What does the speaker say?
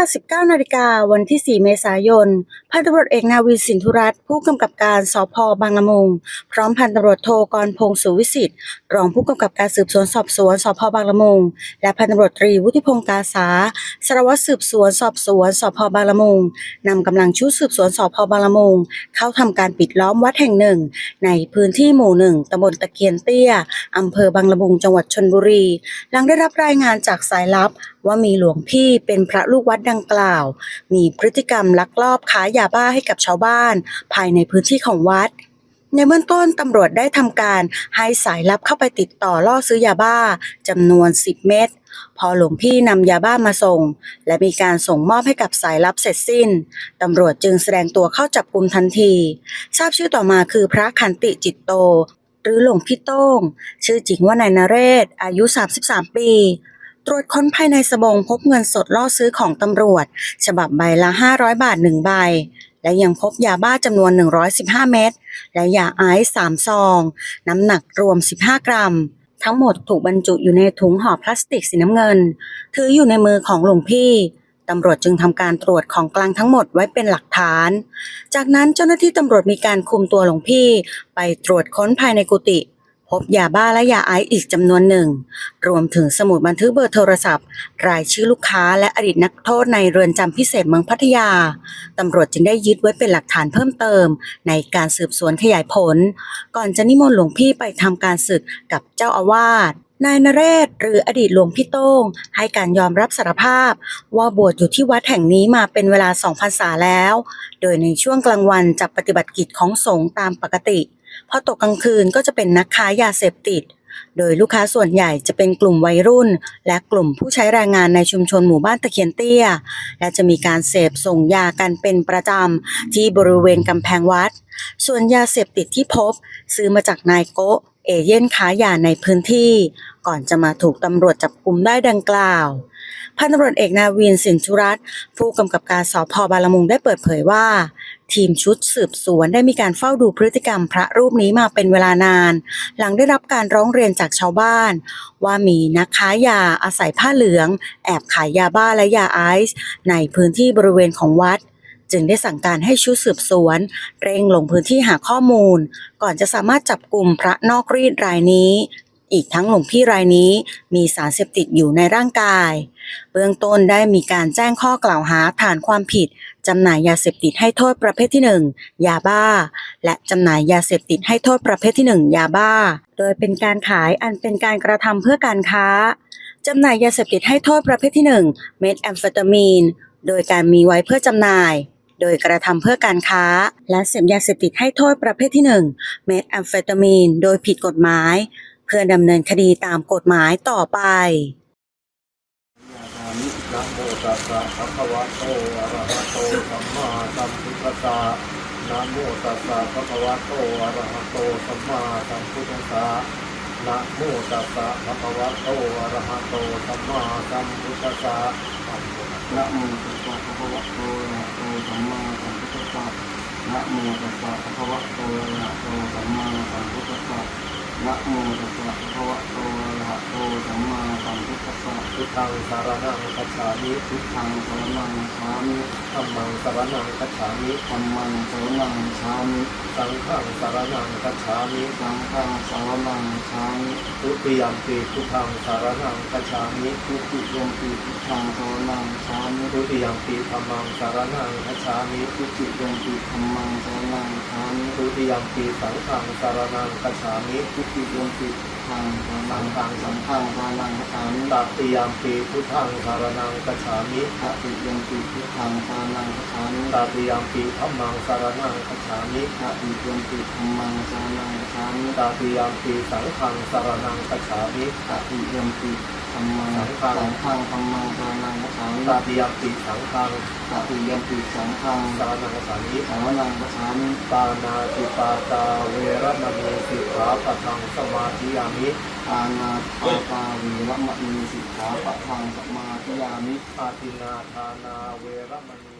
า 19 นาฬิกาวันที่ 4 เมษายน พันตำรวจเอกนาวินสินธุรัตน์ผู้กำกับการสพบางละมุง พร้อมพันตำรวจโทกรพงศ์สุวิสิทธิ์รองผู้กำกับการสืบสวนสอบสวนสพบางละมุง และพันตำรวจตรีวุฒิพงศ์กาสาสารวัตรสืบสวนสอบสวนสพบางละมุงนำกำลังชุดสืบสวนสพบางละมุง เข้าทำการปิดล้อมวัดแห่งหนึ่ง ในพื้นที่หมู่หนึ่งตำบลตะเคียนเตี้ยอำเภอบางละมุงจังหวัดชนบุรี หลังได้รับรายงานจากสายลับว่ามีหลวงพี่เป็นพระลูกวัดดังกล่าว มีพฤติกรรมลักลอบค้ายาบ้าให้กับชาวบ้าน ภายในพื้นที่ของวัด ในเบื้องต้นตำรวจได้ทำการให้สายลับเข้าไปติดต่อล่อซื้อยาบ้าจำนวน 10 เม็ดพอหลวงพี่นำยาบ้ามาส่ง และมีการส่งมอบให้กับสายลับเสร็จสิ้น ตำรวจจึงแสดงตัวเข้าจับกลุ่มทันที ทราบชื่อต่อมาคือพระขันติจิตโต หรือหลวงพี่โต้ง ชื่อจริงว่านายนเรศ อายุ 33 ปี ตรวจค้นภายในสบงพบเงินสดล่อซื้อของตำรวจ ฉบับใบละ 500 บาท 1 ใบ และยังพบยาบ้าจำนวน 115 เม็ดและยาไอซ์3ซอง น้ำหนักรวม 15 กรัม ทั้งหมดถูกบรรจุอยู่ในถุงห่อพลาสติกสีน้ำเงิน ถืออยู่ในมือของหลวงพี่ตำรวจจึงทำการตรวจของกลางทั้งหมดไว้เป็นหลักฐาน จากนั้นเจ้าหน้าที่ตำรวจมีการคุมตัวหลวงพี่ ไปตรวจค้นภายในกุฏิ พบยาบ้าและยาไอซ์อีกจำนวนหนึ่ง รวมถึงสมุดบันทึกเบอร์โทรศัพท์ รายชื่อลูกค้าและอดีตนักโทษในเรือนจำพิเศษเมืองพัทยา ตำรวจจึงได้ยึดไว้เป็นหลักฐานเพิ่มเติม ในการสืบสวนขยายผล ก่อนจะนิมนต์หลวงพี่ไปทำการศึกกับเจ้าอาวาส นายนเรศหรืออดีตหลวงพี่โต้งให้การยอมรับสารภาพ ว่าบวชอยู่ที่วัดแห่งนี้มาเป็นเวลาสองพรรษาแล้ว โดยในช่วงกลางวันจะปฏิบัติกิจของสงฆ์ตามปกติพอตกกลางคืนก็จะเป็นนักค้ายาเสพติด โดยลูกค้าส่วนใหญ่จะเป็นกลุ่มวัยรุ่น และกลุ่มผู้ใช้แรงงานในชุมชนหมู่บ้านตะเคียนเตี้ย และจะมีการเสพส่งยากันเป็นประจำที่บริเวณกำแพงวัด ส่วนยาเสพติดที่พบ ซื้อมาจากนายโกะ เอเย่นค้ายาในพื้นที่ ก่อนจะมาถูกตำรวจจับกุมได้ดังกล่าวพันตำรวจเอกนาวินสินธุรัตน์ผู้กำกับการสพบาลมุงได้เปิดเผยว่า ทีมชุดสืบสวนได้มีการเฝ้าดูพฤติกรรมพระรูปนี้มาเป็นเวลานาน หลังได้รับการร้องเรียนจากชาวบ้าน ว่ามีนักค้ายาอาศัยผ้าเหลือง แอบขายยาบ้าและยาไอซ์ในพื้นที่บริเวณของวัด จึงได้สั่งการให้ชุดสืบสวน เร่งลงพื้นที่หาข้อมูล ก่อนจะสามารถจับกลุ่มพระนอกรีดรายนี้ อีกทั้งหลวงพี่รายนี้มีสารเสพติดอยู่ในร่างกาย เบื้องต้นได้มีการแจ้งข้อกล่าวหาฐานความผิดจำหน่ายยาเสพติดให้โทษประเภทที่ 1 ยาบ้า และจำหน่ายยาเสพติดให้โทษประเภทที่ 1 ยาบ้า โดยเป็นการขายอันเป็นการกระทำเพื่อการค้าจำหน่ายยาเสพติดให้โทษประเภทที่ 1 เมทแอมเฟตามีน โดยการมีไว้เพื่อจำหน่าย โดยกระทำเพื่อการค้า และเสพยาเสพติดให้โทษประเภทที่1เมทแอมเฟตามีน โดยผิดกฎหมาย เพื่อดำเนินคดีตามกฎหมายต่อไปนะโมตัสสะภะคะวะโตอะระหะโตสัมมาสัมพุทธัสสะนะโมตัสสะภะคะวะโตอะระหะโตสัมมาสัมพุทธัสสะนะโมตัสสะภะคะวะโตอะระหะโตสัมมาสัมพุทธัสสะ นะโมตัสสะภะคะวะโตอะระหะโตสัมมาสัมพุทธัสสะนะโมตัสสะภะคะวะโตอะระหะโตสัมมาสัมพุทธัสสะนะโมตัสสะภะคะวะโตอะระหะโตสัมมาสัมพุทธัสสะพุทธังสารนังคัจฉามิพุทธังสารนังสามิ ธัมมังสารนังคัจฉามิธัมมังสารณังฉามิสังฆังสารนังคัจฉามิสังฆังสารณังฉามิทุติยมปีพุทังสารนังคัจฉามิทุติยมปีพุทังสารณังฉามิทุติยมปีธัมมังสารนังคัจฉามิทุติยมปีธัมมังสารณังฉามิทุติยมปีสังฆังสารนังคัจฉามิทุติยมปี ทางสรณังสังฆังสรณังฉามิตติยามปีพุทธังสารนังกัจฉามิตติยามปีพุทธังสรณังฉามิตติยามปีธัมมังสารนังกัจฉามิตติยามปีธัมมังสารนังกฉามิตติยามปีสังฆังสารนังกัจฉามิตติยามปี ธรรมังสังฆังธรรมังสรณังฉามิตาติยามปีสังฆังตติยมปีสังฆังสารนังกัจฉามิสรณังฉามิปานาติปาตาเวรมณีสิกขาปะทังสมาธิยามิอานาปาตาวีระมณีสิกขาปะทังสมาธิยามิปาตินาทานาเวรมณี